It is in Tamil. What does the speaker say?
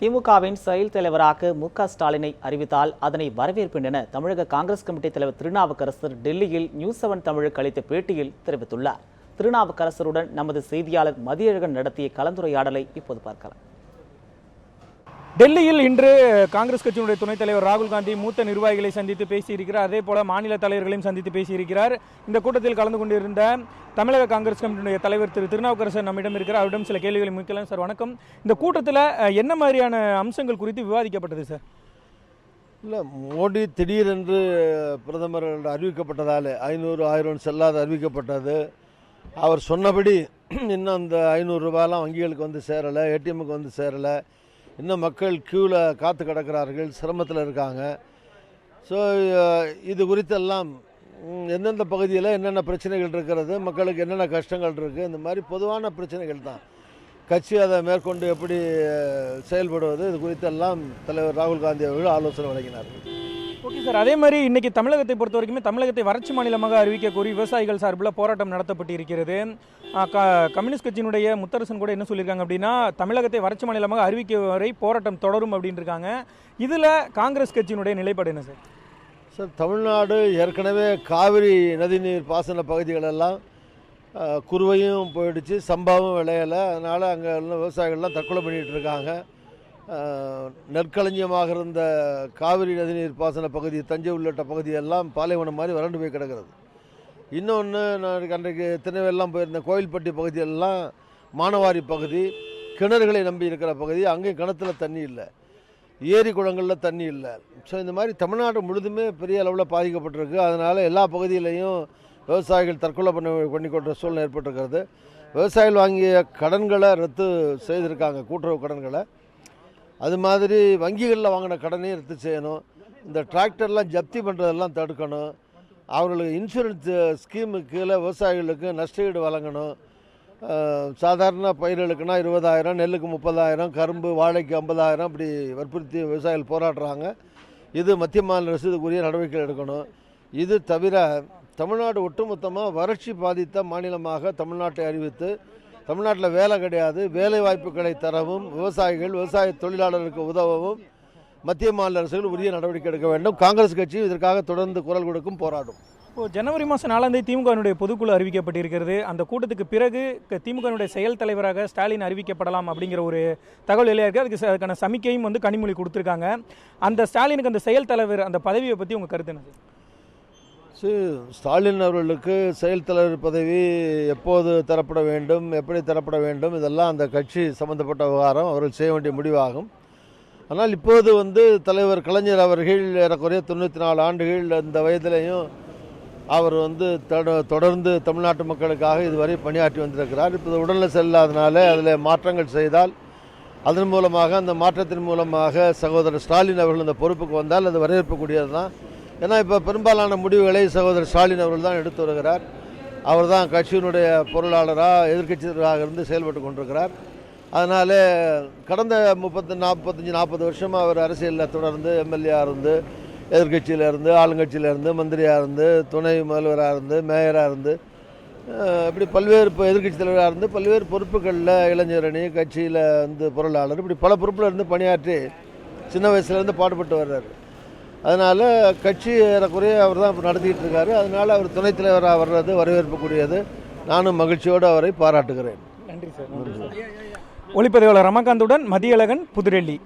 திமுகவின் செயல் தலைவராக மு க ஸ்டாலினை அறிவித்தால் அதனை வரவேற்பேன் என தமிழக காங்கிரஸ் கமிட்டி தலைவர் திருநாவுக்கரசர் டெல்லியில் நியூஸ் செவன் தமிழுக்கு அளித்த பேட்டியில் தெரிவித்துள்ளார். திருநாவுக்கரசருடன் நமது செய்தியாளர் மதியழகன் நடத்திய கலந்துரையாடலை இப்போது பார்க்கலாம். டெல்லியில் இன்று காங்கிரஸ் கட்சியினுடைய துணைத் தலைவர் ராகுல் காந்தி மூத்த நிர்வாகிகளை சந்தித்து பேசியிருக்கிறார். அதே போல மாநில தலைவர்களையும் சந்தித்து பேசியிருக்கிறார். இந்த கூட்டத்தில் கலந்து கொண்டிருந்த தமிழக காங்கிரஸ் கமிட்டியினுடைய தலைவர் திரு திருநாவுக்கரசர் நம்மிடம் இருக்கிறார். அவரிடம் சில கேள்விகளை முக்கியம் சார் வணக்கம். இந்த கூட்டத்தில் என்ன மாதிரியான அம்சங்கள் குறித்து விவாதிக்கப்பட்டது சார்? இல்லை மோடி திடீரென்று பிரதமர் அறிவிக்கப்பட்டதால் ஐநூறு ஆயிரம் செல்லாத அறிவிக்கப்பட்டது. அவர் சொன்னபடி இன்னும் அந்த ஐநூறு வங்கிகளுக்கு வந்து சேரலை ஏடிஎம்முக்கு வந்து சேரலை. இன்னும் மக்கள் க்யூவில் காத்து கிடக்கிறார்கள் சிரமத்தில் இருக்காங்க. ஸோ இது குறித்தெல்லாம் எந்தெந்த பகுதியில் என்னென்ன பிரச்சனைகள் இருக்கிறது மக்களுக்கு என்னென்ன கஷ்டங்கள் இருக்குது இந்த மாதிரி பொதுவான பிரச்சனைகள் தான். கட்சி அதை மேற்கொண்டு எப்படி செயல்படுவது இது குறித்தெல்லாம் தலைவர் ராகுல் காந்தி அவர்கள் ஆலோசனை வழங்கினார்கள். ஓகே சார் அதே மாதிரி இன்னைக்கு தமிழகத்தை பொறுத்த வரைக்குமே தமிழகத்தை வறட்சி மாநிலமாக அறிவிக்க கோரி விவசாயிகள் சார்பில் போராட்டம் நடத்தப்பட்டு இருக்கிறது க- கம்யூனிஸ்ட் கட்சியினுடைய முத்தரசன் கூட என்ன சொல்லியிருக்காங்க அப்படின்னா தமிழகத்தை வறட்சி மாநிலமாக அறிவிக்க வரை போராட்டம் தொடரும் அப்படின்னு இருக்காங்க இதில் காங்கிரஸ் கட்சியினுடைய நிலைப்பாடு என்ன சார்? சார் தமிழ்நாடு ஏற்கனவே காவிரி நதிநீர் பாசன பகுதிகளெல்லாம் குருவையும் குறுவையும் போயிடுச்சு சம்பாவும் விளையலை. அதனால் அங்கே உள்ள விவசாயிகள்லாம் தற்கொலை பண்ணிகிட்டு இருக்காங்க. நெற்களஞ்சியமாக இருந்த காவிரி நதிநீர் பாசன பகுதி தஞ்சை உள்ளிட்ட பகுதியெல்லாம் பாலைவனம் மாதிரி வறண்டு போய் கிடக்கிறது. இன்னொன்று நான் அன்றைக்கு திருநெல்வேலாம் போயிருந்தேன் கோயில்பட்டி பகுதியெல்லாம் மானவாரி பகுதி கிணறுகளை நம்பி இருக்கிற பகுதி. அங்கேயும் கிணத்துல தண்ணி இல்லை. ஏரி குளங்களில் தண்ணி இல்லை. ஸோ இந்த மாதிரி தமிழ்நாடு முழுதுமே பெரிய அளவில் பாதிக்கப்பட்டிருக்கு. அதனால் எல்லா பகுதியிலையும் விவசாயிகள் தற்கொலை பண்ண பண்ணி கொண்ட சூழ்நிலை ஏற்பட்டிருக்கிறது. விவசாயிகள் வாங்கிய கடன்களை ரத்து செய்திருக்காங்க கூட்டுறவு கடன்களை. அது மாதிரி வங்கிகளில் வாங்கின கடனையும் ரத்து செய்யணும். இந்த டிராக்டர்லாம் ஜப்தி பண்ணுறதெல்லாம் தடுக்கணும். அவர்களுக்கு இன்சூரன்ஸ் ஸ்கீமுக்கு கீழே விவசாயிகளுக்கு நஷ்டஈடு வழங்கணும். சாதாரண பயிர்களுக்குனா இருபதாயிரம் நெல்லுக்கு முப்பதாயிரம் கரும்பு வாழைக்கு ஐம்பதாயிரம் இப்படி வற்புறுத்தி விவசாயிகள் போராடுறாங்க. இது மத்திய மாநில அரசு இதுக்குரிய நடவடிக்கை எடுக்கணும். இது தவிர தமிழ்நாடு ஒட்டுமொத்தமாக வறட்சி பாதித்த மாநிலமாக தமிழ்நாட்டை அறிவித்து தமிழ்நாட்டில் வேலை கிடையாது. வேலை வாய்ப்புகளை தரவும் விவசாயிகள் விவசாய தொழிலாளர்களுக்கு உதவவும் மத்திய மாநில அரசுகள் உரிய நடவடிக்கை எடுக்க வேண்டும். காங்கிரஸ் கட்சி இதற்காக தொடர்ந்து குரல் கொடுக்கும் போராடும். இப்போ ஜனவரி மாதம் நாலாம் தேதி திமுகவினுடைய பொதுக்குழு அறிவிக்கப்பட்டிருக்கிறது. அந்த கூட்டத்துக்கு பிறகு திமுகனுடைய திமுகவினுடைய செயல் தலைவராக ஸ்டாலின் அறிவிக்கப்படலாம் அப்படிங்கிற ஒரு தகவல் வெளியாக இருக்குது அதுக்கு ச- அதுக்கான சமிக்கையும் வந்து கனிமொழி கொடுத்துருக்காங்க. அந்த ஸ்டாலினுக்கு அந்த செயல் தலைவர் அந்த பதவியை பற்றி உங்கள் கருத்து என்ன? ஸ்டாலின் அவர்களுக்கு செயல் தலைவர் பதவி எப்போது தரப்பட வேண்டும் எப்படி தரப்பட வேண்டும் இதெல்லாம் அந்த கட்சி சம்பந்தப்பட்ட விவகாரம். அவர்கள் செய்ய வேண்டிய முடிவாகும். ஆனால் இப்போது வந்து தலைவர் கலைஞர் அவர்கள் ஏறக்குறைய தொண்ணூற்றி நாலு ஆண்டுகள் அந்த வயதிலையும் அவர் வந்து தொடர்ந்து தமிழ்நாட்டு மக்களுக்காக இதுவரை பணியாற்றி வந்திருக்கிறார். இப்போது உடல்நல செல்லாதனால அதில் மாற்றங்கள் செய்தால் அதன் மூலமாக அந்த மாற்றத்தின் மூலமாக சகோதரர் ஸ்டாலின் அவர்கள் இந்த பொறுப்புக்கு வந்தால் அது வரவேற்பக்கூடியது தான் ஏன்னா இப்போ பெரும்பாலான முடிவுகளை சகோதரர் ஸ்டாலின் அவர்கள் தான் எடுத்து வருகிறார். அவர் தான் கட்சியினுடைய பொருளாளராக எதிர்கட்சியாக இருந்து செயல்பட்டு கொண்டிருக்கிறார். அதனால் கடந்த முப்பத்து நாற்பத்தஞ்சு நாற்பது வருஷமாக அவர் அரசியலில் தொடர்ந்து எம்எல்ஏ இருந்து எதிர்க்கட்சியில் இருந்து ஆளுங்கட்சியிலிருந்து மந்திரியாக இருந்து துணை முதல்வராக இருந்து மேயராக இருந்து இப்படி பல்வேறு இப்போ எதிர்கட்சி தலைவராக இருந்து பல்வேறு பொறுப்புகளில் இளைஞரணி கட்சியில் வந்து பொருளாளர் இப்படி பல பொறுப்பில் இருந்து பணியாற்றி சின்ன வயசுலேருந்து பாடுபட்டு வர்றாரு. அதனால் கட்சி ஏறக்குறைய அவர் தான் நடத்திக்கிட்டு இருக்காரு. அதனால் அவர் துணைத் தலைவராக வர்றது வரவேற்புக்குரியது. நானும் மகிழ்ச்சியோடு அவரை பாராட்டுகிறேன். நன்றி சார். ஒளிப்பதிவாளர் ரமகாந்துடன் மதியழகன் புதுடெல்லி.